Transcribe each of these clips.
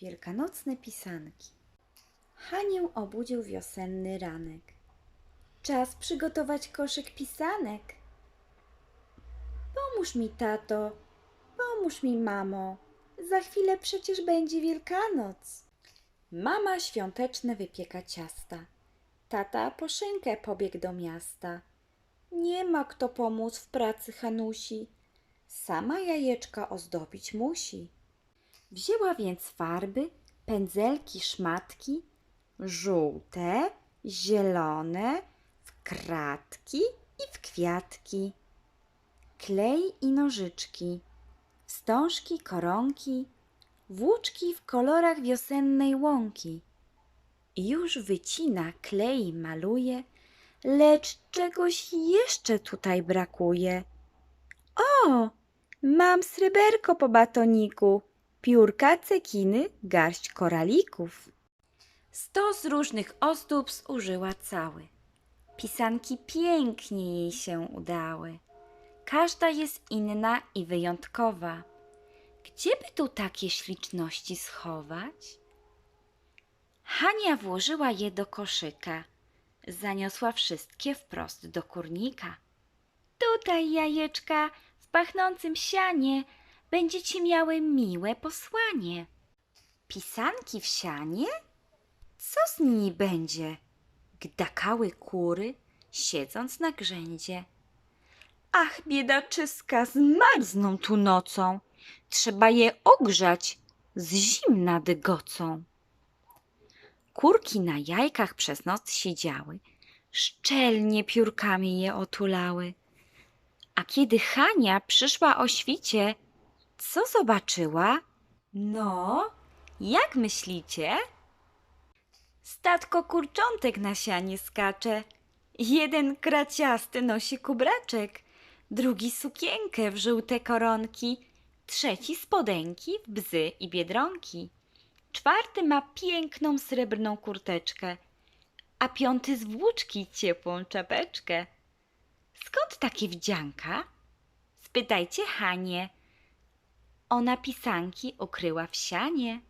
Wielkanocne pisanki. Hanię obudził wiosenny ranek. Czas przygotować koszyk pisanek. Pomóż mi, tato, pomóż mi, mamo. Za chwilę przecież będzie Wielkanoc. Mama świąteczne wypieka ciasta. Tata po szynkę pobiegł do miasta. Nie ma kto pomóc w pracy Hanusi. Sama jajeczka ozdobić musi. Wzięła więc farby, pędzelki, szmatki, żółte, zielone, w kratki i w kwiatki, klej i nożyczki, wstążki, koronki, włóczki w kolorach wiosennej łąki. Już wycina, klei, maluje, lecz czegoś jeszcze tutaj brakuje. O, mam sreberko po batoniku, piórka, cekiny, garść koralików. Stos różnych ozdób zużyła cały. Pisanki pięknie jej się udały. Każda jest inna i wyjątkowa. Gdzie by tu takie śliczności schować? Hania włożyła je do koszyka. Zaniosła wszystkie wprost do kurnika. Tutaj, jajeczka, w pachnącym sianie, będziecie miały miłe posłanie. Pisanki w sianie? Co z nimi będzie? Gdakały kury, siedząc na grzędzie. Ach, biedaczyska, zmarzną tu nocą. Trzeba je ogrzać, z zimna dygocą. Kurki na jajkach przez noc siedziały, szczelnie piórkami je otulały. A kiedy Hania przyszła o świcie, co zobaczyła? No, jak myślicie? Statko kurczątek na sianie skacze. Jeden kraciasty nosi kubraczek, drugi sukienkę w żółte koronki, trzeci spodenki w bzy i biedronki. Czwarty ma piękną srebrną kurteczkę, a piąty z włóczki ciepłą czapeczkę. Skąd takie wdzianka? Spytajcie Hanie. Ona pisanki ukryła w sianie.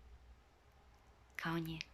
Koniec.